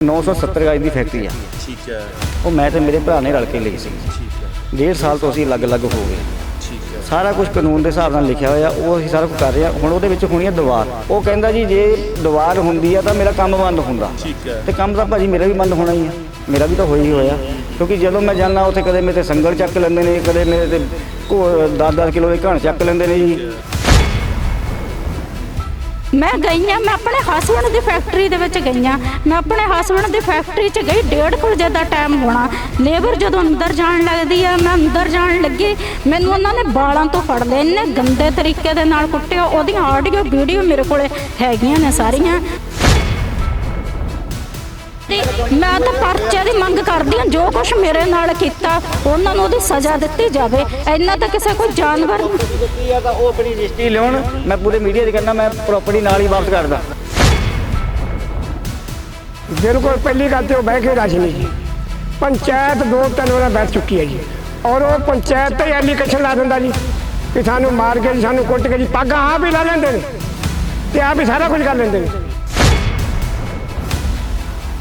970 ਗਾਜ ਦੀ factory ਆ। ਠੀਕ ਹੈ। ਉਹ ਮੈਂ ਤੇ ਮੇਰੇ ਭਰਾ ਨੇ ਰਲ ਕੇ ਲਈ ਸੀ। ਠੀਕ ਹੈ। ਡੇਢ ਸਾਲ ਤੋਂ ਅਸੀਂ ਅਲੱਗ-ਅਲੱਗ ਹੋ ਗਏ। ਠੀਕ ਹੈ। ਸਾਰਾ ਕੁਝ ਕਾਨੂੰਨ ਦੇ ਹਿਸਾਬ ਨਾਲ ਲਿਖਿਆ ਹੋਇਆ ਉਹ ਅਸੀਂ ਸਾਰਾ ਕੁਝ ਕਰ ਰਹੇ ਹਾਂ। ਹੁਣ ਉਹਦੇ ਵਿੱਚ ਹੋਣੀ ਹੈ ਦੀਵਾਰ। ਉਹ ਕਹਿੰਦਾ ਜੀ ਜੇ ਦੀਵਾਰ ਹੁੰਦੀ ਆ ਤਾਂ ਮੇਰਾ ਕੰਮ ਬੰਦ ਹੁੰਦਾ। ਠੀਕ ਹੈ। ਤੇ ਕੰਮ ਤਾਂ ਭਾਜੀ ਮੇਰਾ ਵੀ ਬੰਦ ਹੋਣਾ ਹੀ ਆ। ਮੇਰਾ ਵੀ ਤਾਂ ਹੋਈ ਹੀ ਹੋਇਆ। ਕਿਉਂਕਿ ਜਦੋਂ ਮੈਂ ਜਾਂਦਾ ਉੱਥੇ ਕਦੇ ਮੇਰੇ ਤੇ ਸੰਗਲ ਚੱਕ ਲੈਂਦੇ ਨੇ ਕਦੇ ਮੇਰੇ ਤੇ 10-10 ਕਿਲੋ ਦੇ ਘਣ ਚੱਕ ਲੈਂਦੇ ਨੇ ਜੀ। ਮੈਂ ਗਈ ਆ ਮੈਂ ਆਪਣੇ ਹਸਬੰਡ ਦੀ ਫੈਕਟਰੀ ਦੇ ਵਿੱਚ ਗਈ ਆ ਮੈਂ ਆਪਣੇ ਹਸਬੰਡ ਦੀ ਫੈਕਟਰੀ 'ਚ ਗਈ 1:30 ਵਜੇ ਦਾ ਟਾਈਮ ਹੋਣਾ। ਲੇਬਰ ਜਦੋਂ ਅੰਦਰ ਜਾਣ ਲੱਗਦੀ ਆ, ਮੈਂ ਅੰਦਰ ਜਾਣ ਲੱਗੀ। ਮੈਨੂੰ ਉਹਨਾਂ ਨੇ ਬਾਲਾਂ ਤੋਂ ਫੜ ਲਏ, ਇੰਨੇ ਗੰਦੇ ਤਰੀਕੇ ਦੇ ਨਾਲ ਕੁੱਟਿਆ। ਉਹਦੀਆਂ ਆਡੀਓ ਵੀਡੀਓ ਮੇਰੇ ਕੋਲੇ ਹੈਗੀਆਂ ਨੇ ਸਾਰੀਆਂ। ਤੇ ਮੈਂ ਤਾਂ ਪਰਚੇ ਦੀ ਮੰਗ ਕਰਦੀ ਹਾਂ, ਜੋ ਕੁਝ ਮੇਰੇ ਨਾਲ ਕੀਤਾ, ਉਹਨਾਂ ਨੂੰ ਉਹਦੀ ਸਜ਼ਾ ਦਿੱਤੀ ਜਾਵੇ। ਇੰਨਾ ਤਾਂ ਕਿਸੇ ਕੋਈ ਜਾਨਵਰ ਦਿੱਤੀ ਆ ਤਾਂ ਉਹ ਆਪਣੀ ਰਜਿਸਟਰੀ ਲਿਆਉਣ ਮੈਂ ਪੂਰੇ ਮੀਡੀਆ 'ਚ ਕਹਿੰਦਾ ਮੈਂ ਪ੍ਰਾਪਰਟੀ ਨਾਲ ਹੀ ਵਾਪਸ ਕਰਦਾ ਬਿਲਕੁਲ, ਪਹਿਲੀ ਗੱਲ ਤੇ ਉਹ ਬਹਿ ਕੇ ਰਾਜੀ ਨਹੀਂ। ਪੰਚਾਇਤ ਦੋ ਤਿੰਨ ਵਾਰ ਬੈਠ ਚੁੱਕੀ ਹੈ ਜੀ। ਔਰ ਉਹ ਪੰਚਾਇਤ ਤੇ ਐਲੀਕੇਸ਼ਨ ਲਾ ਦਿੰਦਾ ਜੀ ਕਿ ਸਾਨੂੰ ਮਾਰ ਕੇ ਜੀ, ਸਾਨੂੰ ਕੁੱਟ ਕੇ ਜੀ, ਪੱਗਾਂ ਆਪ ਹੀ ਲਾ ਲੈਂਦੇ ਨੇ। ਤੇ ਆਪ ਹੀ ਸਾਰਾ ਕੁਝ ਕਰ ਲੈਂਦੇ ਨੇ।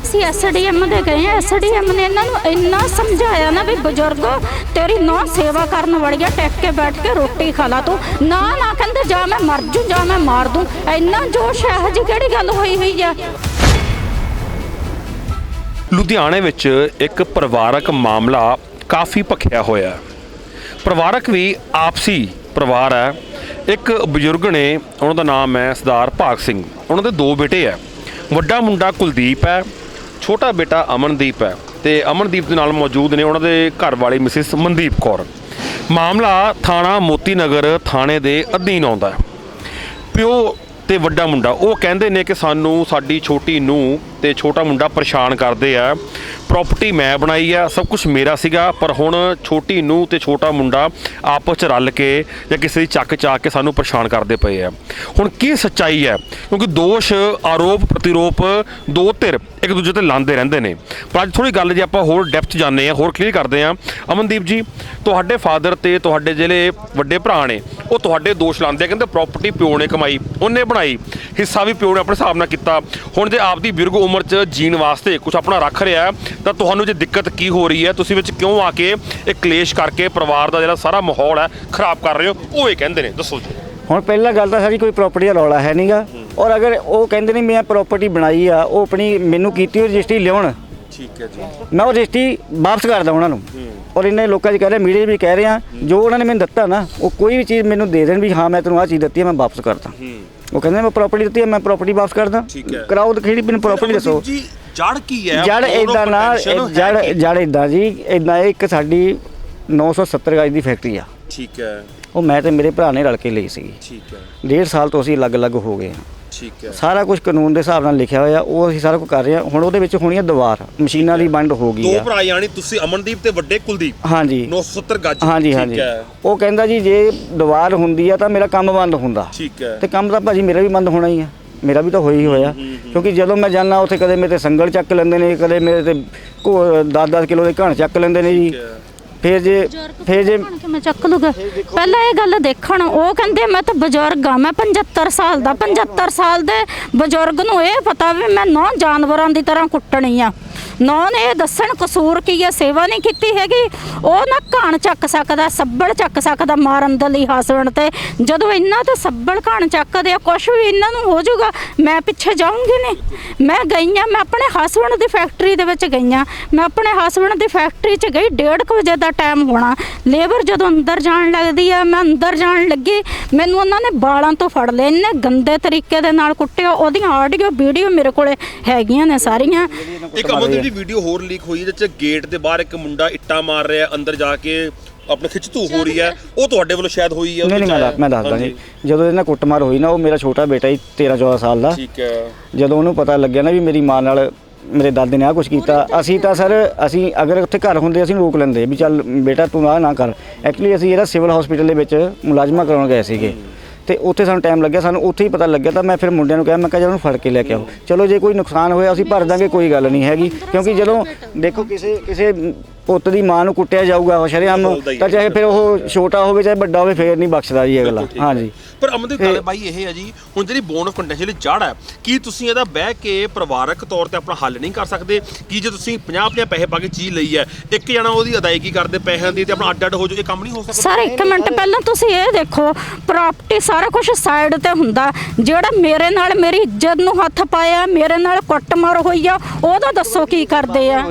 ਅਸੀਂ ਐਸਡੀਐਮ ਦੇ ਗਏ ਆ ਐਸਡੀਐਮ ਨੇ ਇਹਨਾਂ ਨੂੰ ਇੰਨਾ ਸਮਝਾਇਆ ਨਾ ਵੀ ਬਜ਼ੁਰਗੋ, ਤੇਰੀ ਨੌ ਸੇਵਾ ਕਰਨ ਵਾਲੀ ਆ ਕੇ ਬੈਠ ਕੇ ਰੋਟੀ ਖਾ ਲਾ ਤੂੰ। ਨਾ ਨਾ ਕਹਿੰਦੇ, ਜਾਂ ਮੈਂ ਮਰ ਜੂ, ਜਾਂ ਮੈਂ ਮਾਰ ਦੂੰ। ਇੰਨਾ ਜੋਸ਼ ਇਹੋ ਜੀ ਕਿਹੜੀ ਗੱਲ ਹੋਈ ਹੋਈ ਆ? ਲੁਧਿਆਣੇ ਵਿੱਚ ਇੱਕ ਪਰਿਵਾਰਕ ਮਾਮਲਾ ਕਾਫੀ ਭਖਿਆ ਹੋਇਆ ਪਰਿਵਾਰਕ ਵੀ ਆਪਸੀ ਪਰਿਵਾਰ ਹੈ। ਇੱਕ ਬਜ਼ੁਰਗ ਨੇ ਉਹਨਾਂ ਦਾ ਨਾਮ ਹੈ ਸਰਦਾਰ ਭਾਗ ਸਿੰਘ। ਉਹਨਾਂ ਦੇ ਦੋ ਬੇਟੇ ਹੈ। ਵੱਡਾ ਮੁੰਡਾ ਕੁਲਦੀਪ ਹੈ। ਛੋਟਾ ਬੇਟਾ ਅਮਨਦੀਪ ਹੈ ਤੇ ਅਮਨਦੀਪ ਦੇ ਨਾਲ ਮੌਜੂਦ ਨੇ ਉਹਨਾਂ ਦੇ ਘਰ ਵਾਲੀ ਮਿਸਿਸ ਮਨਦੀਪ ਕੌਰ। ਮਾਮਲਾ ਥਾਣਾ ਮੋਤੀ ਨਗਰ ਥਾਣੇ ਦੇ ਅਧੀਨ ਆਉਂਦਾ ਹੈ। ਪਿਓ ਤੇ ਵੱਡਾ ਮੁੰਡਾ, ਉਹ ਕਹਿੰਦੇ ਨੇ ਕਿ ਸਾਨੂੰ ਸਾਡੀ ਛੋਟੀ ਨੂੰ ਤੇ ਛੋਟਾ ਮੁੰਡਾ ਪਰੇਸ਼ਾਨ ਕਰਦੇ ਆ। ਪ੍ਰਾਪਰਟੀ ਮੈਂ ਬਣਾਈ ਆ, ਸਭ ਕੁਝ ਮੇਰਾ ਸੀਗਾ, ਪਰ ਹੁਣ ਛੋਟੀ ਨੂੰ ਤੇ ਛੋਟਾ ਮੁੰਡਾ ਆਪਸ ਚ ਰਲ ਕੇ ਜਾਂ ਕਿਸੇ ਦੀ ਚੱਕ ਚਾ ਕੇ ਸਾਨੂੰ ਪਰੇਸ਼ਾਨ ਕਰਦੇ ਪਏ ਆ। ਹੁਣ ਕੀ ਸੱਚਾਈ ਹੈ? ਕਿਉਂਕਿ ਦੋਸ਼, ਆਰੋਪ, ਪ੍ਰਤੀਰੋਪ ਦੋ ਧਿਰ ਇੱਕ ਦੂਜੇ ਤੇ ਲਾਉਂਦੇ ਰਹਿੰਦੇ ਨੇ। ਪਰ ਅੱਜ ਥੋੜੀ ਗੱਲ ਜੇ ਆਪਾਂ ਹੋਰ ਡੈਪਥ ਜਾਂਦੇ ਆ ਹੋਰ ਕਲੀਅਰ ਕਰਦੇ ਆ ਅਮਨਦੀਪ ਜੀ, ਤੁਹਾਡੇ ਫਾਦਰ ਤੇ ਤੁਹਾਡੇ ਜਿਹੜੇ ਵੱਡੇ ਭਰਾ ਨੇ, ਉਹ ਤੁਹਾਡੇ ਦੋਸ਼ ਲਾਉਂਦੇ ਆ, ਕਹਿੰਦੇ ਪ੍ਰਾਪਰਟੀ ਪਿਓ ਨੇ ਕਮਾਈ, ਉਹਨੇ ਬਣਾਈ, ਹਿੱਸਾ ਵੀ ਪਿਓ ਨੇ ਆਪਣੇ ਹਿਸਾਬ ਨਾਲ ਕੀਤਾ। ਹੁਣ ਜੇ ਆਪਦੀ ਬਿਰਗ ਉਮਰ 'ਚ ਜੀਣ ਵਾਸਤੇ ਕੁਝ ਆਪਣਾ ਰੱਖ ਰਿਹਾ ਤਾਂ ਤੁਹਾਨੂੰ ਜੇ ਦਿੱਕਤ ਕੀ ਹੋ ਰਹੀ ਹੈ ਤੁਸੀਂ ਵਿੱਚ ਕਿਉਂ ਆ ਕੇ ਇਹ ਕਲੇਸ਼ ਕਰਕੇ ਪਰਿਵਾਰ ਦਾ ਜਿਹੜਾ ਸਾਰਾ ਮਾਹੌਲ ਹੈ ਖਰਾਬ ਕਰ ਰਹੇ ਹੋ? ਉਹ ਇਹ ਕਹਿੰਦੇ ਨੇ। ਦੱਸੋ ਜੀ। ਹੁਣ ਪਹਿਲਾ ਗੱਲ ਤਾਂ ਸਾਡੀ ਕੋਈ ਪ੍ਰਾਪਰਟੀ ਦਾ ਰੌਲਾ ਹੈ ਨਹੀਂਗਾ ਔਰ ਅਗਰ ਉਹ ਕਹਿੰਦੇ ਨੇ ਮੈਂ ਪ੍ਰਾਪਰਟੀ ਬਣਾਈ ਆ ਉਹ ਆਪਣੀ ਮੈਨੂੰ ਕੀਤੀ ਹੋਈ ਰਜਿਸਟਰੀ ਲਿਆਉਣ। ਠੀਕ ਹੈ ਜੀ। ਮੈਂ ਉਹ ਰਜਿਸਟਰੀ ਵਾਪਸ ਕਰਦਾ ਉਹਨਾਂ ਨੂੰ। ਔਰ ਇੰਨੇ ਲੋਕਾਂ 'ਚ ਕਹਿ ਰਹੇ ਮੀਡੀਆ ਵੀ ਕਹਿ ਰਹੇ ਆ ਜੋ ਉਹਨਾਂ ਨੇ ਮੈਨੂੰ ਦਿੱਤਾ ਨਾ ਉਹ ਕੋਈ ਵੀ ਚੀਜ਼ ਮੈਨੂੰ ਦੇ ਦੇਣ ਵੀ ਹਾਂ ਮੈਂ ਤੈਨੂੰ ਆਹ ਚੀਜ਼ ਦਿੱਤੀ ਹੈ ਮੈਂ ਵਾਪਸ ਕਰਦਾ ਉਹ ਕਹਿੰਦੇ ਮੈਂ ਪ੍ਰਾਪਰਟੀ ਦਿੱਤੀ ਹੈ ਮੈਂ ਪ੍ਰਾਪਰਟੀ ਵਾਪਸ ਕਰਦਾ। ਕਰਾਓ ਤਾਂ ਕਿਹੜੀ ਮੈਨੂੰ ਪ੍ਰਾਪਰਟੀ ਦੱਸੋ। ਜੜ ਕੀ ਹੈ? ਜੜ ਇਦਾਂ ਨਾ ਹੈ ਜੜ? ਜੜ ਇਦਾਂ ਜੀ ਇਦਾਂ ਇੱਕ ਸਾਡੀ 970 ਗਾਜ ਦੀ ਫੈਕਟਰੀ ਆ। ਠੀਕ ਹੈ। ਉਹ ਮੈਂ ਤੇ ਮੇਰੇ ਭਰਾ ਨੇ ਰਲ ਕੇ ਲਈ ਸੀਗੀ ਠੀਕ ਹੈ। ਡੇਢ ਸਾਲ ਤੋਂ ਅਸੀਂ ਅਲੱਗ-ਅਲੱਗ ਹੋ ਗਏ ਹਾਂ। ਠੀਕ ਹੈ। ਸਾਰਾ ਕੁਝ ਕਾਨੂੰਨ ਦੇ ਹਿਸਾਬ ਨਾਲ ਲਿਖਿਆ ਹੋਇਆ ਉਹ ਅਸੀਂ ਸਾਰਾ ਕੁਝ ਕਰ ਰਹੇ ਹਾਂ। ਹੁਣ ਉਹਦੇ ਵਿੱਚ ਹੋਣੀ ਹੈ ਦੀਵਾਰ ਮਸ਼ੀਨਾਂ ਦੀ ਵੰਡ ਹੋ ਗਈ ਦੋ ਆ। ਭਰਾ ਯਾਨੀ ਤੁਸੀਂ ਅਮਨਦੀਪ ਤੇ ਵੱਡੇ ਕੁਲਦੀਪ। ਹਾਂਜੀ। 970 ਗੱਜ। ਹਾਂਜੀ ਹਾਂਜੀ। ਹੈ। ਉਹ ਕਹਿੰਦਾ ਜੀ ਜੇ ਦੀਵਾਰ ਹੁੰਦੀ ਆ ਤਾਂ ਮੇਰਾ ਕੰਮ ਬੰਦ ਹੁੰਦਾ। ਠੀਕ ਹੈ। ਤੇ ਕੰਮ ਤਾਂ ਭਾਜੀ ਮੇਰਾ ਵੀ ਬੰਦ ਹੋਣਾ ਹੀ ਆ। ਮੇਰਾ ਵੀ ਤਾਂ ਹੋਈ ਹੀ ਹੋਇਆ। ਕਿਉਂਕਿ ਜਦੋਂ ਮੈਂ ਜਾਂਦਾ ਉੱਥੇ ਕਦੇ ਮੇਰੇ ਤੇ ਸੰਗਲ ਚੱਕ ਲੈਂਦੇ ਨੇ ਕਦੇ ਮੇਰੇ ਤੇ 10-10 ਕਿਲੋ ਦੇ ਘਣ ਚੱਕ ਲੈਂਦੇ ਨੇ ਜੀ। ਫਿਰ ਜੇ ਫਿਰ ਜੇ ਬਣ ਕੇ ਮੈਂ ਚੱਕ ਲੂਗਾ? ਪਹਿਲਾਂ ਇਹ ਗੱਲ ਦੇਖਣ ਉਹ ਕਹਿੰਦੇ ਮੈਂ ਤਾਂ ਬਜ਼ੁਰਗ ਆ ਮੈਂ 75 ਸਾਲ ਦਾ 75 ਸਾਲ ਦੇ ਬਜ਼ੁਰਗ ਨੂੰ ਇਹ ਪਤਾ ਵੀ ਮੈਂ ਨੌ ਜਾਨਵਰਾਂ ਦੀ ਤਰ੍ਹਾਂ ਕੁੱਟਣੀ ਆ। ਨੌ ਨੇ ਇਹ ਦੱਸਣ ਕਸੂਰ ਕੀ ਆ ਸੇਵਾ ਨਹੀਂ ਕੀਤੀ ਹੈਗੀ। ਉਹ ਨਾ ਘਾਣ ਚੱਕ ਸਕਦਾ ਸੱਬਲ ਚੱਕ ਸਕਦਾ ਮਾਰਨ ਦੇ ਲਈ ਹਸਬੰਡ ਤੇ। ਜਦੋਂ ਇਹਨਾਂ ਤੇ ਸੱਬਲ ਘਾਣ ਚੱਕਦੇ ਆ ਕੁਛ ਵੀ ਇਹਨਾਂ ਨੂੰ ਹੋ ਜਾਊਗਾ ਮੈਂ ਪਿੱਛੇ ਜਾਊਂਗੀ ਨਹੀਂ ਮੈਂ ਗਈ ਆ ਮੈਂ ਆਪਣੇ ਹਸਬੰਡ ਦੀ ਫੈਕਟਰੀ ਦੇ ਵਿੱਚ ਗਈ ਆ। ਮੈਂ ਆਪਣੇ ਹਸਬੰਡ ਦੀ ਫੈਕਟਰੀ 'ਚ ਗਈ 1:30 ਵਜੇ ਦਾ ਟਾਈਮ ਹੋਣਾ। ਲੇਬਰ ਜਦੋਂ ਅੰਦਰ ਜਾਣ ਲੱਗਦੀ ਆ ਮੈਂ ਅੰਦਰ ਜਾਣ ਲੱਗੀ ਮੈਨੂੰ ਉਹਨਾਂ ਨੇ ਬਾਲਾਂ ਤੋਂ ਫੜ ਲਿਆ ਇੰਨੇ ਗੰਦੇ ਤਰੀਕੇ ਦੇ ਨਾਲ ਕੁੱਟਿਆ। ਉਹਦੀਆਂ ਆਡੀਓ ਵੀਡੀਓ ਮੇਰੇ ਕੋਲੇ ਹੈਗੀਆਂ ਨੇ ਸਾਰੀਆਂ। ਇੱਕ ਅਮਨਦੀਪ ਦੀ ਵੀਡੀਓ ਹੋਰ ਲੀਕ ਹੋਈ ਜਿਹਦੇ ਚ ਗੇਟ ਦੇ ਬਾਹਰ ਇੱਕ ਮੁੰਡਾ ਇੱਟਾਂ ਮਾਰ ਰਿਹਾ ਹੈ, ਅੰਦਰ ਜਾ ਕੇ ਆਪਣੇ ਖਿੱਚਤੂ ਹੋ ਰਹੀ ਹੈ। ਉਹ ਤੁਹਾਡੇ ਵੱਲੋਂ ਸ਼ਾਇਦ ਹੋਈ ਹੈ ਨਹੀਂ ਨਹੀਂ ਮੈਂ ਦੱਸ- ਮੈਂ ਦੱਸਦਾ ਜੀ। ਜਦੋਂ ਇਹਨਾਂ ਕੁੱਟਮਾਰ ਹੋਈ ਨਾ ਉਹ ਮੇਰਾ ਛੋਟਾ ਬੇਟਾ ਜੀ 13 14 ਸਾਲ ਦਾ। ਠੀਕ ਹੈ। ਜਦੋਂ ਉਹਨੂੰ ਪਤਾ ਲੱਗਿਆ ਨਾ ਵੀ ਮੇਰੀ ਮਾਂ ਨਾਲ ਮੇਰੇ ਦਾਦੇ ਨੇ ਆ ਕੁਝ ਕੀਤਾ। ਅਸੀਂ ਤਾਂ ਸਰ, ਅਸੀਂ ਅਗਰ ਉੱਥੇ ਘਰ ਹੁੰਦੇ, ਅਸੀਂ ਰੋਕ ਲੈਂਦੇ ਵੀ ਚੱਲ ਬੇਟਾ ਤੂੰ ਆ ਨਾ ਕਰ। ਐਕਚੁਅਲੀ ਅਸੀਂ ਇਹਦਾ ਸਿਵਲ ਹਸਪੀਟਲ ਦੇ ਵਿੱਚ ਮੁਲਾਜ਼ਮਾ ਕਰਾਉਣ ਗਏ ਸੀਗੇ। ਤੇ ਉੱਥੇ ਸਾਨੂੰ ਟਾਈਮ ਲੱਗਿਆ, ਸਾਨੂੰ ਉੱਥੇ ਹੀ ਪਤਾ ਲੱਗਿਆ ਤਾਂ ਮੈਂ ਫਿਰ ਮੁੰਡਿਆਂ ਨੂੰ ਕਿਹਾ, ਮੈਂ ਕਿਹਾ ਜੀ ਉਹਨੂੰ ਫੜ ਕੇ ਲੈ ਕੇ ਆਓ। ਚਲੋ ਜੇ ਕੋਈ ਨੁਕਸਾਨ ਹੋਇਆ, ਅਸੀਂ ਭਰ ਦਾਂਗੇ, ਕੋਈ ਗੱਲ ਨਹੀਂ ਹੈਗੀ। ਕਿਉਂਕਿ ਜਦੋਂ ਦੇਖੋ ਕਿਸੇ ਕਿਸੇ ਪੁੱਤ ਦੀ ਮਾਂ ਨੂੰ ਕੁੱਟਿਆ ਜਾਊਗਾ ਸ਼ਰੇਆਮ ਤਾਂ। ਚਾਹੇ ਫਿਰ ਉਹ ਛੋਟਾ ਹੋਵੇ ਚਾਹੇ ਵੱਡਾ ਹੋਵੇ ਫੇਰ ਨਹੀਂ ਬਖਸ਼ਦਾ ਜੀ ਅਗਲਾ ਹਾਂਜੀ। ਪਰ ਅਮਨਦੀਪ ਗੱਲ ਬਾਈ ਇਹ ਹੈ ਜੀ ਹੁਣ ਜਿਹੜੀ ਬੋਨ ਆਫ ਕੰਟੈਂਸ਼ਨ ਜਿਹੜੀ ਜੜ ਹੈ ਕੀ ਤੁਸੀਂ ਇਹਦਾ ਬਹਿ ਕੇ ਪਰਿਵਾਰਕ ਤੌਰ ਤੇ ਆਪਣਾ ਹੱਲ ਨਹੀਂ ਕਰ ਸਕਦੇ? ਕੀ ਜੇ ਤੁਸੀਂ 50 50 ਪੈਸੇ ਪਾ ਕੇ ਚੀਜ਼ ਲਈ ਹੈ ਇੱਕ ਜਣਾ ਉਹਦੀ ਅਦਾਇਗੀ ਕਰਦੇ ਪੈਸਿਆਂ ਦੀ ਤੇ ਆਪਣਾ ਅੱਡ ਅੱਡ ਹੋ ਜਾਓ ਇਹ ਕੰਮ ਨਹੀਂ ਹੋ ਸਕਦਾ? ਸਰ ਇੱਕ ਮਿੰਟ ਪਹਿਲਾਂ ਤੁਸੀਂ ਇਹ ਦੇਖੋ ਪ੍ਰਾਪਰਟੀ ਸਾਰਾ ਕੁਝ ਸਾਈਡ ਤੇ ਹੁੰਦਾ। ਜਿਹੜਾ ਮੇਰੇ ਨਾਲ ਮੇਰੀ ਇੱਜ਼ਤ ਨੂੰ ਹੱਥ ਪਾਇਆ ਮੇਰੇ ਨਾਲ ਕੁੱਟਮਾਰ ਹੋਈ ਆ ਉਹਦਾ ਦੱਸੋ ਕੀ ਕਰਦੇ ਆ?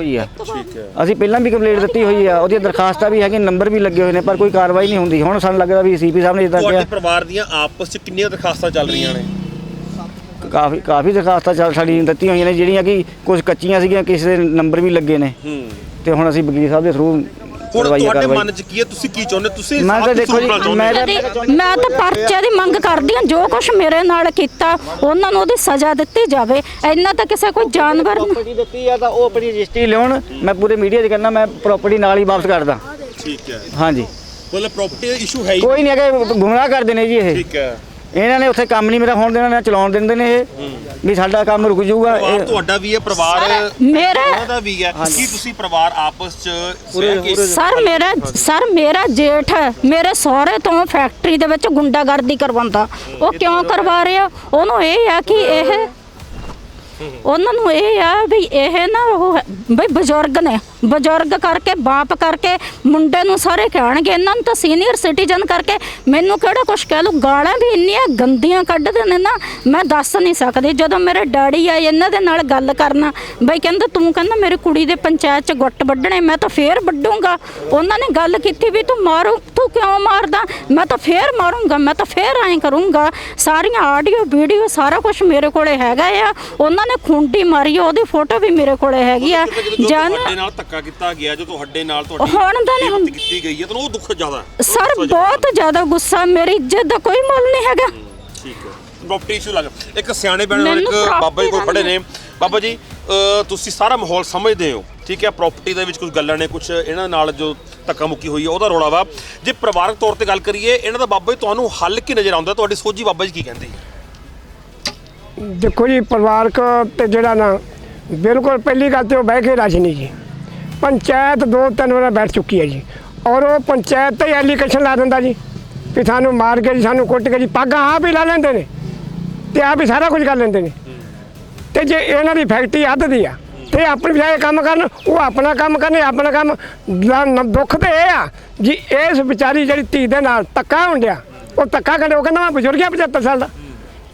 ਅਸੀਂ ਪਹਿਲਾਂ ਵੀ ਕੰਪਲੇਂਟ ਦਿੱਤੀ ਹੋਈ ਆ ਉਹਦੀਆਂ ਦਰਖਾਸਤਾਂ ਵੀ ਹੈਗੀਆਂ ਨੰਬਰ ਵੀ ਲੱਗੇ ਹੋਏ ਨੇ ਪਰ ਕੋਈ ਕਾਰਵਾਈ ਨਹੀਂ ਹੁੰਦੀ। ਹੁਣ ਸਾਨੂੰ ਲੱਗਦਾ ਵੀ ਸੀਪੀ ਸਾਹਿਬ ਨੇ ਜਿੱਦਾਂ ਤੁਹਾਡੇ ਕਿਹਾ ਪਰਿਵਾਰ ਦੀਆਂ ਆਪਸ ਚ ਕਿੰਨੀਆਂ ਦਰਖਾਸਤਾਂ ਚੱਲ ਰਹੀਆਂ ਨੇ? ਕਾਫੀ ਕਾਫੀ ਦਰਖਾਸਤਾਂ ਚੱਲ ਸਾਡੀ ਦਿੱਤੀਆਂ ਹੋਈਆਂ ਨੇ ਜਿਹੜੀਆਂ ਕਿ ਕੁਝ ਕੱਚੀਆਂ ਸੀਗੀਆਂ ਕਿਸੇ ਦੇ ਨੰਬਰ ਵੀ ਲੱਗੇ ਨੇ। ਹੂੰ। ਤੇ ਹੁਣ ਅਸੀਂ ਵਕੀਲ ਸਾਹਿਬ ਦੇ ਥਰੂ ਹੁਣ ਕਰਵਾਈ ਆ ਤੁਹਾਡੇ ਕਾਰਵਾਈ। ਮਨ ਚ ਕੀ ਹੈ? ਤੁਸੀਂ ਕੀ ਚਾਹੁੰਦੇ? ਤੁਸੀਂ ਮੈਂ ਤਾਂ ਸਾਥ ਦੇਖੋ ਜੀ, ਸੁਣਨਾ ਚਾਹੁੰਦੇ ਮੈਂ ਹੋ। ਤਾਂ- ਦੀ- ਮੈਂ ਤਾਂ ਪਰਚੇ ਦੀ ਮੰਗ ਕਰਦੀ ਹਾਂ ਜੋ ਕੁਝ ਮੇਰੇ ਨਾਲ ਕੀਤਾ ਉਹਨਾਂ ਨੂੰ ਉਹਦੀ ਸਜ਼ਾ ਦਿੱਤੀ ਜਾਵੇ। ਇੰਨਾ ਤਾਂ ਕਿਸੇ ਕੋਈ ਜਾਨਵਰ ਨੂੰ- ਪ੍ਰਾਪਰਟੀ ਦਿੱਤੀ ਆ ਤਾਂ ਉਹ ਆਪਣੀ ਰਜਿਸਟਰੀ ਲਿਆਉਣ ਮੈਂ ਪੂਰੇ ਮੀਡੀਆ 'ਚ ਕਹਿੰਦਾ ਮੈਂ ਪ੍ਰਾਪਰਟੀ ਨਾਲ ਹੀ ਵਾਪਸ ਕਰਦਾ। ਠੀਕ ਹੈ। ਹਾਂਜੀ। ਮਤਲਬ ਪ੍ਰਾਪਰਟੀ ਦਾ ਇਸ਼ੂ ਹੈ ਹੀ ਕੋਈ ਨਹੀਂ। ਅਗੇ ਗੁੰਮਰਾਹ ਕਰਦੇ ਨੇ ਜੀ ਇਹ। ਠੀਕ ਹੈ। ਇਹਨਾਂ ਨੇ ਉੱਥੇ ਕੰਮ ਨਹੀਂ ਮੇਰਾ ਹੋਣ ਦੇਣਾ ਨਾ ਚਲਾਉਣ ਦਿੰਦੇ ਨੇ ਇਹ। ਵੀ ਸਾਡਾ ਕੰਮ ਰੁਕ ਜਾਊਗਾ ਪਰਿਵਾਰ ਇਹ- ਤੁਹਾਡਾ ਵੀ ਹੈ ਪਰਿਵਾਰ ਮੇਰਾ- ਉਹਨਾਂ ਦਾ ਵੀ ਹੈ। ਕੀ ਤੁਸੀਂ ਪਰਿਵਾਰ ਆਪਸ ਚ ਸਹਿ ਕੇ ਸਰ ਮੇਰਾ ਸਰ ਮੇਰਾ ਜੇਠ ਹੈ, ਮੇਰੇ ਸਹੁਰੇ ਤੋਂ ਫੈਕਟਰੀ ਦੇ ਵਿੱਚ ਗੁੰਡਾਗਰਦੀ ਕਰਵਾਉਂਦਾ। ਉਹ ਕਿਉਂ ਕਰਵਾ ਰਿਹਾ? ਉਹਨੂੰ ਇਹ ਆ ਕਿ ਇਹ ਉਹਨਾਂ ਨੂੰ ਇਹ ਆ ਵੀ ਇਹ ਨਾ ਉਹ ਹੈ- ਬਈ ਬਜ਼ੁਰਗ ਨੇ। ਬਜ਼ੁਰਗ ਕਰਕੇ ਬਾਪ ਕਰਕੇ ਮੁੰਡੇ ਨੂੰ ਸਾਰੇ ਕਹਿਣਗੇ ਇਹਨਾਂ ਨੂੰ ਤਾਂ ਸੀਨੀਅਰ ਸਿਟੀਜ਼ਨ ਕਰਕੇ ਮੈਨੂੰ ਕਿਹੜਾ ਕੁਛ ਕਹਿ ਲੂ ਗਾਲਾਂ ਵੀ ਇੰਨੀਆਂ ਗੰਦੀਆਂ ਕੱਢਦੇ ਨੇ ਨਾ ਮੈਂ ਦੱਸ ਨਹੀਂ ਸਕਦੀ। ਜਦੋਂ ਮੇਰੇ ਡੈਡੀ ਆਏ ਇਹਨਾਂ ਦੇ ਨਾਲ ਗੱਲ ਕਰਨਾ ਬਈ ਕਹਿੰਦਾ ਤੂੰ ਕਹਿੰਦਾ ਮੇਰੀ ਕੁੜੀ ਦੇ ਪੰਚਾਇਤ ਚ ਗੁੱਟ ਵੱਢਣੇ ਮੈਂ ਤਾਂ ਫੇਰ ਵੱਢੂੰਗਾ। ਉਹਨਾਂ ਨੇ ਗੱਲ ਕੀਤੀ ਵੀ ਤੂੰ ਮਾਰੂ ਤੂੰ ਕਿਉਂ ਮਾਰਦਾ? ਮੈਂ ਤਾਂ ਫੇਰ ਮਾਰੂੰਗਾ ਮੈਂ ਤਾਂ ਫੇਰ ਐਂ ਕਰੂੰਗਾ। ਸਾਰੀਆਂ ਆਡੀਓ ਵੀਡੀਓ ਸਾਰਾ ਕੁਝ ਮੇਰੇ ਕੋਲੇ ਹੈਗਾ ਆ। ਉਹਨਾਂ ਨੇ ਖੁੰਡੀ ਮਾਰੀ ਉਹਦੀ ਫੋਟੋ ਵੀ ਮੇਰੇ ਕੋਲੇ ਹੈਗੀ ਆ। ਜਨ ਧੱਕਾ ਕੀਤਾ ਗਿਆ ਜੋ ਤੁਹਾਡੇ ਨਾਲ ਤੁਹਾਡੀ ਹੁਣ ਤਾਂ ਨਹੀਂ ਬੇਇੱਜ਼ਤੀ ਕੀਤੀ ਗਈ ਹੈ ਤਾਂ ਉਹ ਦੁੱਖ ਜ਼ਿਆਦਾ ਹੈ। ਸਰ ਬਹੁਤ ਜ਼ਿਆਦਾ ਗੁੱਸਾ ਮੇਰੀ ਇੱਜ਼ਤ ਦਾ ਕੋਈ ਮੁੱਲ ਨਹੀਂ ਹੈਗਾ। ਠੀਕ ਹੈ। ਪ੍ਰਾਪਰਟੀ ਇਸ਼ੂ ਲੱਗ ਇੱਕ ਸਿਆਣੇ ਬਣੇ ਨਾਲ ਮੈਨੂੰ ਇੱਕ ਬਾਬਾ ਜੀ ਕੋਲ ਖੜੇ ਨੇ। ਬਾਬਾ ਜੀ ਅਹ ਤੁਸੀਂ ਸਾਰਾ ਮਾਹੌਲ ਸਮਝਦੇ ਹੋ ਠੀਕ ਹੈ? ਪ੍ਰਾਪਰਟੀ ਦੇ ਵਿੱਚ ਕੁਝ ਗੱਲਾਂ ਨੇ ਕੁਝ ਇਹਨਾਂ ਨਾਲ ਜੋ ਧੱਕਾ ਮੁੱਕੀ ਹੋਈ ਹੈ ਉਹਦਾ ਰੋਲਾ ਵਾ। ਜੇ ਪਰਿਵਾਰਕ ਤੌਰ ਤੇ ਗੱਲ ਕਰੀਏ ਇਹਨਾਂ ਦਾ ਬਾਬਾ ਜੀ ਤੁਹਾਨੂੰ ਹੱਲ ਕੀ ਨਜ਼ਰ ਆਉਂਦਾ? ਤੁਹਾਡੀ ਸੋਝੀ ਬਾਬਾ ਜੀ ਕੀ ਕਹਿੰਦੇ ਦੇਖੋ ਜੀ ਪਰਿਵਾਰਕ ਤੇ ਜਿਹੜਾ ਨਾ ਬਿਲਕੁਲ ਪਹਿਲੀ ਗੱਲ ਤੇ ਉਹ ਬਹਿ ਕੇ ਰਾਜੀ ਨਹੀਂ ਜੀ। ਪੰਚਾਇਤ ਦੋ ਤਿੰਨ ਵਾਰ ਬੈਠ ਚੁੱਕੀ ਹੈ ਜੀ। ਔਰ ਉਹ ਪੰਚਾਇਤ ਤੇ ਐਲੀਗੇਸ਼ਨ ਲਾ ਦਿੰਦਾ ਜੀ। ਵੀ ਸਾਨੂੰ ਮਾਰ ਕੇ ਜੀ, ਸਾਨੂੰ ਕੁੱਟ ਕੇ ਜੀ, ਪੱਗਾਂ ਆਪ ਹੀ ਲਾ ਲੈਂਦੇ ਨੇ। ਤੇ ਆਪ ਹੀ ਸਾਰਾ ਕੁਝ ਕਰ ਲੈਂਦੇ ਨੇ। ਤੇ ਜੇ ਇਹਨਾਂ ਦੀ ਫੈਕਟਰੀ ਅੱਧ ਦੀ ਆ, ਤੇ ਆਪਣੇ ਬਜਾਏ ਕੰਮ ਕਰਨ, ਉਹ ਆਪਣਾ ਕੰਮ ਕਰਨੇ, ਆਪਣਾ ਕੰਮ। ਦਾ ਦੁੱਖ ਤੇ ਇਹ ਆ ਜੀ, ਇਸ ਵਿਚਾਰੀ ਜਿਹੜੀ ਧੀ ਦੇ ਨਾਲ ਧੱਕਾ ਹੁੰਦਿਆ ਉਹ ਧੱਕਾ ਕਰਦੇ, ਉਹ ਕਹਿੰਦਾ ਮੈਂ ਬਜ਼ੁਰਗ ਆ 75 ਸਾਲ ਦਾ।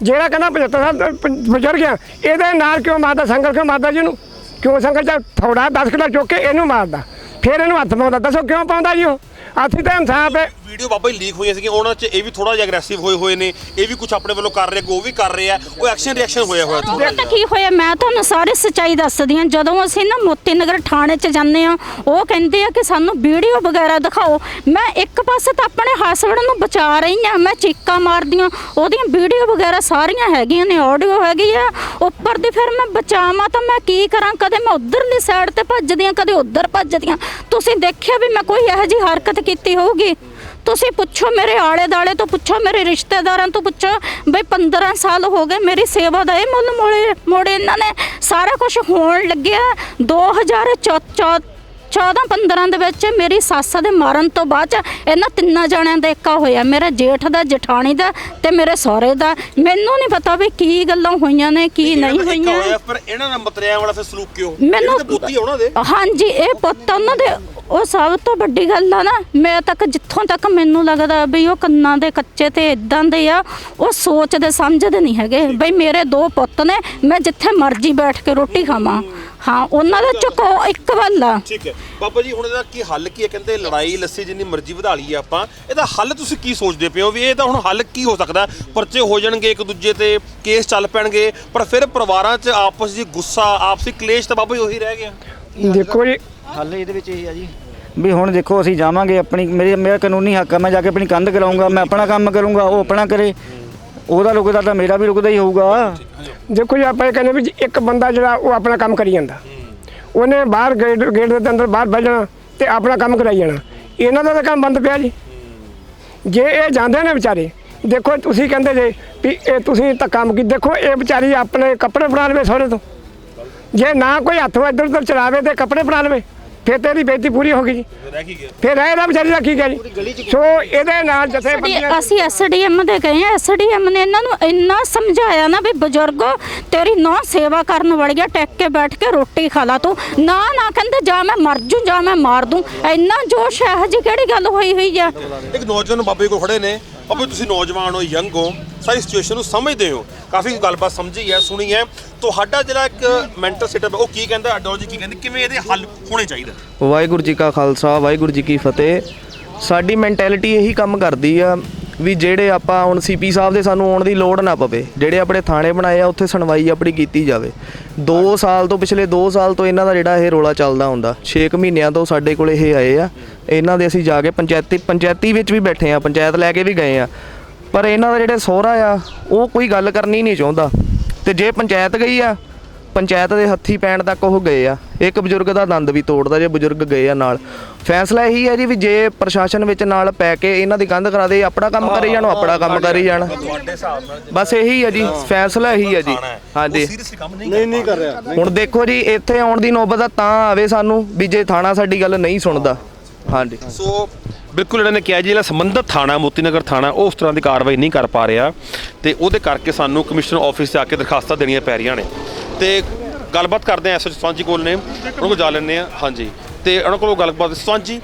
ਜਿਹੜਾ ਕਹਿੰਦਾ 75 ਸਾਲ ਬਜ਼ੁਰਗ ਆ ਇਹਦੇ ਨਾਲ ਕਿਉਂ ਮਾਤਾ ਸੰਗਲ ਕਿਉਂ ਮਾਤਾ ਜੀ ਨੂੰ ਕਿਉਂ ਸੰਗਲ ਚ ਥੋੜਾ 10 ਕਿਲੋ ਚੁੱਕ ਕੇ ਇਹਨੂੰ ਮਾਰਦਾ, ਫਿਰ ਇਹਨੂੰ ਹੱਥ ਪਾਉਂਦਾ, ਦੱਸੋ ਕਿਉਂ ਪਾਉਂਦਾ ਜੀ ਉਹ? ਅਸੀਂ ਤਾਂ ਇਨਸਾਫ ਹੈ। ਵੀਡੀਓ ਬਾਬਾ ਜੀ ਲੀਕ ਹੋਈਆਂ ਸੀਗੀਆਂ, ਉਹਨਾਂ 'ਚ ਇਹ ਵੀ ਥੋੜਾ ਜਿਹਾ ਅਗਰੈਸਿਵ ਹੋਏ ਹੋਏ ਨੇ, ਇਹ ਵੀ ਕੁਝ ਆਪਣੇ ਵੱਲੋਂ ਕਰ ਰਹੇ ਕੋ ਵੀ ਕਰ ਰਹੇ ਆ ਉਹ ਐਕਸ਼ਨ ਰਿਐਕਸ਼ਨ ਹੋਇਆ ਹੋਇਆ ਉਹ ਤਾਂ ਕੀ ਹੋਇਆ, ਮੈਂ ਤੁਹਾਨੂੰ ਸਾਰੀ ਸੱਚਾਈ ਦੱਸਦੀ ਹਾਂ, ਜਦੋਂ ਅਸੀਂ ਨਾ ਮੋਤੀ ਨਗਰ ਥਾਣੇ 'ਚ ਜਾਂਦੇ ਆ ਉਹ ਕਹਿੰਦੇ ਆ ਕਿ ਸਾਨੂੰ ਵੀਡੀਓ ਵਗੈਰਾ ਦਿਖਾਓ। ਮੈਂ ਇੱਕ ਪਾਸੇ ਤਾਂ ਆਪਣੇ ਹਸਬੰਡ ਨੂੰ ਬਚਾ ਰਹੀ ਆ ਮੈਂ ਚੀਕਾਂ ਮਾਰਦੀ ਹਾਂ, ਉਹਦੀਆਂ ਵੀਡੀਓ ਵਗੈਰਾ ਸਾਰੀਆਂ ਹੈਗੀਆਂ ਨੇ ਆਡੀਓ ਹੈਗੀ ਆ, ਉੱਪਰ ਦੀ ਫਿਰ ਮੈਂ ਬਚਾਵਾਂ ਤਾਂ ਮੈਂ ਕੀ ਕਰਾਂ, ਕਦੇ ਮੈਂ ਉਧਰਲੀ ਸਾਈਡ ਤੇ ਭੱਜਦੀ ਆ ਕਦੇ ਉਧਰ ਭੱਜਦੀ ਹਾਂ। ਤੁਸੀਂ ਦੇਖਿਆ ਵੀ ਮੈਂ ਕੋਈ ਇਹੋ ਜਿਹੀ ਹਰਕਤ ਕੀਤੀ ਹੋਊਗੀ? ਤੁਸੀਂ ਪੁੱਛੋ ਮੇਰੇ ਆਲੇ ਦਾਲੇ ਤੋਂ ਪੁੱਛੋ ਮੇਰੇ ਰਿਸ਼ਤੇਦਾਰਾਂ ਤੋਂ ਪੁੱਛੋ। ਬਈ 15 ਸਾਲ ਹੋ ਗਏ ਮੇਰੀ ਸੇਵਾ ਦਾ ਇਹ ਮੁੱਲ ਮੋੜੇ ਮੋੜੇ ਇਹਨਾਂ ਨੇ। ਸਾਰਾ ਕੁਝ ਹੋਣ ਲੱਗਿਆ। 2014 14-15 ਦੇ ਵਿੱਚ ਮੇਰੀ ਸੱਸ ਦੇ ਮਰਨ ਤੋਂ ਬਾਅਦ ਇਹਨਾਂ ਤਿੰਨਾਂ ਜਣਿਆਂ ਦਾ ਇੱਕਾ ਹੋਇਆ। ਮੇਰੇ ਜੇਠ ਦਾ ਜਠਾਣੀ ਦਾ ਤੇ ਮੇਰੇ ਸਹੁਰੇ ਦਾ। ਮੈਨੂੰ ਨਹੀਂ ਪਤਾ ਵੀ ਕੀ ਗੱਲਾਂ ਹੋਈਆਂ ਨੇ ਕੀ ਨਹੀਂ ਹੋਈਆਂ। ਪਰ ਇਹਨਾਂ ਨਾਲ ਮਤਰਿਆਂ ਵਾਲਾ ਫਿਰ ਸਲੂਕ ਕਿਉਂ? ਮੈਨੂੰ ਇਹ ਤਾਂ ਬੁੱਧੀ ਆ ਉਹਨਾਂ ਦੇ? ਹਾਂਜੀ ਇਹ ਪੁੱਤ ਉਹਨਾਂ ਦੇ ਉਹ ਸਭ ਤੋਂ ਵੱਡੀ ਗੱਲ ਆ ਨਾ ਮੈਂ ਤੱਕ ਜਿੱਥੋਂ ਤੱਕ ਮੈਨੂੰ ਲੱਗਦਾ ਵੀ ਉਹ ਕੰਨਾਂ ਦੇ ਕੱਚੇ ਤੇ ਇਦਾਂ ਦੇ ਆ ਉਹ ਸੋਚਦੇ ਸਮਝਦੇ ਨਹੀਂ ਹੈਗੇ। ਬਈ ਮੇਰੇ ਦੋ ਪੁੱਤ ਨੇ ਮੈਂ ਜਿੱਥੇ ਮਰਜ਼ੀ ਬੈਠ ਕੇ ਰੋਟੀ ਖਾਵਾਂ। ਹਾਂ ਉਹਨਾਂ ਦਾ ਚੁੱਕੋ ਇੱਕ ਵੱਲ ਆ। ਠੀਕ ਹੈ। ਬਾਬਾ ਜੀ ਹੁਣ ਇਹਦਾ ਕੀ ਹੱਲ ਕੀ ਹੈ? ਕਹਿੰਦੇ ਲੜਾਈ ਲੱਸੀ ਜਿੰਨੀ ਮਰਜ਼ੀ ਵਧਾ ਲਈ ਆਪਾਂ। ਇਹਦਾ ਹੱਲ ਤੁਸੀਂ ਕੀ ਸੋਚਦੇ ਪਏ ਹੋ ਵੀ ਇਹਦਾ ਹੁਣ ਹੱਲ ਕੀ ਹੋ ਸਕਦਾ? ਪਰਚੇ ਹੋ ਜਾਣਗੇ ਇੱਕ ਦੂਜੇ ਤੇ ਕੇਸ ਚੱਲ ਪੈਣਗੇ ਪਰ ਫਿਰ ਪਰਿਵਾਰਾਂ 'ਚ ਆਪਸ ਦੀ ਗੁੱਸਾ ਆਪਸੀ ਕਲੇਸ਼ ਤਾਂ ਬਾਬਾ ਜੀ ਉਹੀ ਰਹਿ ਗਿਆ। ਦੇਖੋ ਜੀ ਹੱਲ ਇਹਦੇ ਵਿੱਚ ਇਹ ਆ ਜੀ। ਵੀ ਹੁਣ ਦੇਖੋ ਅਸੀਂ ਜਾਵਾਂਗੇ ਆਪਣੀ ਮੇਰੇ ਮੇਰਾ ਕਾਨੂੰਨੀ ਹੱਕ ਆ ਮੈਂ ਜਾ ਕੇ ਆਪਣੀ ਕੰਧ ਕਰਾਉਂਗਾ ਮੈਂ ਆਪਣਾ ਕੰਮ ਕਰੂੰਗਾ ਉਹ ਆਪਣਾ ਕਰੇ। ਉਹਦਾ ਰੁਕਦਾ ਤਾਂ ਮੇਰਾ ਵੀ ਰੁਕਦਾ ਹੀ ਹੋਊਗਾ। ਦੇਖੋ ਜੀ ਆਪਾਂ ਇਹ ਕਹਿੰਦੇ ਵੀ ਇੱਕ ਬੰਦਾ ਜਿਹੜਾ ਉਹ ਆਪਣਾ ਕੰਮ ਕਰੀ ਜਾਂਦਾ। ਉਹਨੇ ਬਾਹਰ ਗੇਟ ਗੇਟ ਦੇ ਅੰਦਰ ਬਾਹਰ ਬਹਿ ਜਾਣਾ ਤੇ ਆਪਣਾ ਕੰਮ ਕਰਾਈ ਜਾਣਾ। ਇਹਨਾਂ ਦਾ ਤਾਂ ਕੰਮ ਬੰਦ ਪਿਆ ਜੀ। ਜੇ ਇਹ ਜਾਂਦੇ ਨੇ ਵਿਚਾਰੇ ਦੇਖੋ ਤੁਸੀਂ ਕਹਿੰਦੇ ਜੇ ਵੀ ਇਹ ਤੁਸੀਂ ਧੱਕਾ ਮੁਕੀ ਦੇਖੋ ਇਹ ਵਿਚਾਰੀ ਆਪਣੇ ਕੱਪੜੇ ਫੜਾ ਲਵੇ ਸਹੁਰੇ ਤੋਂ। ਜੇ ਨਾ ਕੋਈ ਹੱਥ ਇੱਧਰ ਉੱਧਰ ਚਲਾਵੇ ਤੇ ਕੱਪੜੇ ਫੜਾ ਲਵੇ ਫਿਰ ਤੇਰੀ ਬੇਇੱਜ਼ਤੀ ਪੂਰੀ ਹੋ ਗਈ ਜੀ। ਰਹਿ ਫਿਰ ਇਹਦਾ ਵਿਚਾਰੀ ਦਾ ਕੀ ਗਿਆ ਜੀ? ਸੋ ਇਹਦੇ ਨਾਲ ਜਥੇ ਸਾਡੀ- ਅਸੀਂ ਐਸਡੀਐਮ ਦੇ ਗਏ ਆ ਐਸਡੀਐਮ ਨੇ ਇਹਨਾਂ ਨੂੰ ਇੰਨਾ ਸਮਝਾਇਆ ਨਾ ਵੀ ਬਜ਼ੁਰਗੋ ਤੇਰੀ ਨੌ ਸੇਵਾ ਕਰਨ ਵਾਲੀ ਆ ਟੈਕ ਕੇ ਬੈਠ ਕੇ ਰੋਟੀ ਖਾ ਲਾ ਤੂੰ। ਨਾ ਨਾ ਕਹਿੰਦੇ ਜਾਂ ਮੈਂ ਮਰ ਜੂ ਜਾਂ ਮੈਂ ਮਾਰ ਦੂੰ। ਇੰਨਾ ਜੋਸ਼ ਹੈ ਜੀ ਕਿਹੜੀ ਗੱਲ ਹੋਈ ਹੋਈ ਆ? ਇੱਕ ਨੌਜਵਾਨ ਬਾਬੇ ਕੋਲ ਖੜੇ ਨੇ। ਬਾਬੇ ਤੁਸੀਂ ਨੌਜਵਾਨ ਹੋ ਯੰਗ ਹੋ, ਸਾਰੀ ਸਿਚੁਏਸ਼ਨ ਨੂੰ ਸਮਝਦੇ ਹੋ। ਕਾਫੀ ਗੱਲਬਾਤ ਸਮਝੀ ਹੈ, ਸੁਣੀ ਹੈ। ਤੁਹਾਡਾ ਜਿਹੜਾ ਇੱਕ ਮੈਂਟਲ ਸੈਟਅਪ ਉਹ ਕੀ ਕਹਿੰਦਾ? ਆਈਡੀਓਲੋਜੀ ਕੀ ਕਹਿੰਦੀ? ਕਿਵੇਂ ਇਹਦੇ ਹੱਲ ਹੋਣੇ ਚਾਹੀਦਾ? ਵਾਹਿਗੁਰੂ ਜੀ ਕਾ ਖਾਲਸਾ, ਵਾਹਿਗੁਰੂ ਜੀ ਕੀ ਫਤਿਹ। ਸਾਡੀ ਮੈਂਟੈਲਿਟੀ ਇਹੀ ਕੰਮ ਕਰਦੀ ਆ ਵੀ ਜਿਹੜੇ ਆਪਾਂ ਹੁਣ ਸੀਪੀ ਸਾਹਿਬ ਦੇ ਸਾਨੂੰ ਆਉਣ ਦੀ ਲੋੜ ਨਾ ਪਵੇ, ਜਿਹੜੇ ਆਪਣੇ ਥਾਣੇ ਬਣਾਏ ਆ, ਉੱਥੇ ਸੁਣਵਾਈ ਆਪਣੀ ਕੀਤੀ ਜਾਵੇ। 2 ਸਾਲ ਤੋਂ ਪਿਛਲੇ 2 ਸਾਲ ਤੋਂ ਇਹਨਾਂ ਦਾ ਜਿਹੜਾ ਇਹ ਰੋਲਾ ਚੱਲਦਾ ਹੁੰਦਾ। 6 ਮਹੀਨਿਆਂ ਤੋਂ ਸਾਡੇ ਕੋਲ ਇਹ ਆਏ ਆ। ਇਹਨਾਂ ਦੇ ਅਸੀਂ ਜਾ ਕੇ ਪੰਚਾਇਤੀ ਪੰਚਾਇਤੀ ਵਿੱਚ ਵੀ ਬੈਠੇ ਆ, ਪੰਚਾਇਤ ਲੈ ਕੇ ਵੀ ਗਏ ਆ। ਪਰ ਇਹਨਾਂ ਦਾ ਜਿਹੜੇ ਸਹੁਰਾ ਆ, ਉਹ ਕੋਈ ਗੱਲ ਕਰਨੀ ਨਹੀਂ ਚਾਹੁੰਦਾ। ਤੇ ਜੇ ਪੰਚਾਇਤ ਗਈ ਆ ਪੰਚਾਇਤ ਦੇ ਹੱਥੀ ਪੈਣ ਤੱਕ ਉਹ ਗਏ ਆ। ਇੱਕ ਬਜ਼ੁਰਗ ਦਾ ਦੰਦ ਵੀ ਤੋੜਦਾ ਜੇ ਬਜ਼ੁਰਗ ਗਏ ਆ ਨਾਲ। ਫੈਸਲਾ ਇਹੀ ਹੈ ਜੀ ਵੀ ਜੇ ਪ੍ਰਸ਼ਾਸਨ ਵਿੱਚ ਨਾਲ ਪੈ ਕੇ ਇਹਨਾਂ ਦੀ ਕੰਧ ਕਰਾ ਦੇ ਆਪਣਾ ਕੰਮ ਕਰੀ ਜਾਣ ਆਪਣਾ ਕੰਮ ਕਰੀ ਜਾਣ। ਬਸ ਇਹੀ ਹੈ ਜੀ ਫੈਸਲਾ ਇਹੀ ਹੈ ਜੀ। ਹਾਂਜੀ। ਕੰਮ ਨਹੀਂ ਕਰ ਰਿਹਾ। ਹੁਣ ਦੇਖੋ ਜੀ ਇੱਥੇ ਆਉਣ ਦੀ ਨੌਬਤ ਤਾਂ ਆਵੇ ਸਾਨੂੰ ਵੀ ਜੇ ਥਾਣਾ ਸਾਡੀ ਗੱਲ ਨਹੀਂ ਸੁਣਦਾ। ਹਾਂਜੀ। ਸੋ ਬਿਲਕੁਲ ਇਹਨਾਂ ਨੇ ਕਿਹਾ ਜੀ ਜਿਹੜਾ ਸੰਬੰਧਤ ਥਾਣਾ ਮੋਤੀ ਨਗਰ ਥਾਣਾ ਉਹ ਉਸ ਤਰ੍ਹਾਂ ਦੀ ਕਾਰਵਾਈ ਨਹੀਂ ਕਰ ਪਾ ਰਿਹਾ। ਤੇ ਉਹਦੇ ਕਰਕੇ ਸਾਨੂੰ ਕਮਿਸ਼ਨਰ ਆਫਿਸ 'ਚ ਆ ਕੇ ਦਰਖਾਸਤਾਂ ਦੇਣੀਆਂ ਪੈ ਰਹੀਆਂ ਨੇ। ਤੇ ਗੱਲਬਾਤ ਕਰਦੇ ਆ ਐਸਐਚ ਸਵੰਜੀ ਕੋਲ ਨੇ। ਉਹਨਾਂ ਕੋਲ ਜਾ ਲੈਂਦੇ ਆ ਹਾਂਜੀ। ਤੇ ਉਹਨਾਂ ਕੋਲੋਂ ਗੱਲਬਾਤ ਸਵੰਜੀ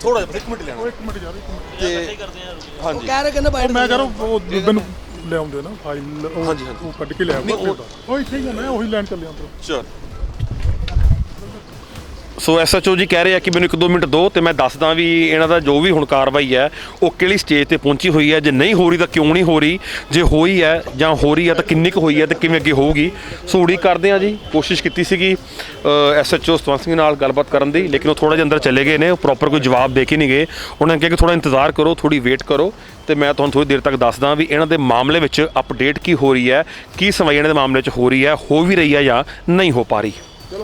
ਥੋੜਾ ਜਿਹਾ ਇੱਕ ਮਿੰਟ ਲੈਣਾ। ਇੱਕ ਮਿੰਟ ਯਾਰ ਇੱਕ ਮਿੰਟ। ਤੇ ਹਾਂਜੀ। ਮੈਂ ਕਹ ਰਹਾ ਉਹ ਮੈਨੂੰ ਲਿਆਉਂਦੇ ਨਾ ਫਾਈਲ ਉਹ ਹਾਂਜੀ, ਹਾਂਜੀ। ਉਹ ਕੱਢ ਕੇ ਲਿਆ ਨਹੀਂ, ਉਹ- ਉਹ ਇੱਥੇ ਹੀ ਆ ਮੈਂ ਉਹੀ ਲੈਣ ਚੱਲਿਆ ਉੱਧਰ। ਚਲ। ਸੋ ਐਸਐਚਓ ਜੀ ਕਹਿ ਰਹੇ ਆ ਕਿ ਮੈਨੂੰ 1-2 ਮਿੰਟ ਦਿਓ ਤੇ ਮੈਂ ਦੱਸਦਾ ਵੀ ਇਹਨਾਂ ਦਾ ਜੋ ਵੀ ਹੁਣ ਕਾਰਵਾਈ ਹੈ, ਉਹ ਕਿਹੜੀ ਸਟੇਜ ਤੇ ਪਹੁੰਚੀ ਹੋਈ ਹੈ? ਜੇ ਨਹੀਂ ਹੋ ਰਹੀ ਤਾਂ ਕਿਉਂ ਨਹੀਂ ਹੋ ਰਹੀ? ਜੇ ਹੋਈ ਹੈ ਜਾਂ ਹੋ ਰਹੀ ਹੈ ਤਾਂ ਕਿੰਨੀ ਕੁ ਹੋਈ ਹੈ ਤੇ ਕਿਵੇਂ ਅੱਗੇ ਹੋਊਗੀ? ਸੋ ਉਡੀਕ ਕਰਦੇ ਆ ਜੀ। ਕੋਸ਼ਿਸ਼ ਕੀਤੀ ਸੀਗੀ ਐਸਐਚਓ ਸਤਵੰਤ ਸਿੰਘ ਨਾਲ ਗੱਲਬਾਤ ਕਰਨ ਦੀ, ਲੇਕਿਨ ਉਹ ਥੋੜਾ ਜਿਹਾ ਅੰਦਰ ਚਲੇ ਗਏ ਨੇ, ਉਹ ਪ੍ਰੋਪਰ ਕੋਈ ਜਵਾਬ ਦੇ ਕੇ ਨਹੀਂ ਗਏ। ਉਹਨਾਂ ਨੇ ਕਿਹਾ ਕਿ ਥੋੜਾ ਇੰਤਜ਼ਾਰ ਕਰੋ ਥੋੜੀ ਵੇਟ ਕਰੋ ਤੇ ਮੈਂ ਤੁਹਾਨੂੰ ਥੋੜੀ ਦੇਰ ਤੱਕ ਦੱਸਦਾ ਵੀ ਇਹਨਾਂ ਦੇ ਮਾਮਲੇ ਵਿੱਚ ਅਪਡੇਟ ਕੀ ਹੋ ਰਹੀ ਹੈ, ਕੀ ਸਮਾਈ ਇਹਨਾਂ ਦੇ ਮਾਮਲੇ 'ਚ ਹੋ ਰਹੀ ਹੈ, ਹੋ ਵੀ ਰਹੀ ਹੈ ਜਾਂ ਨਹੀਂ ਹੋ ਪਾ ਰਹੀ।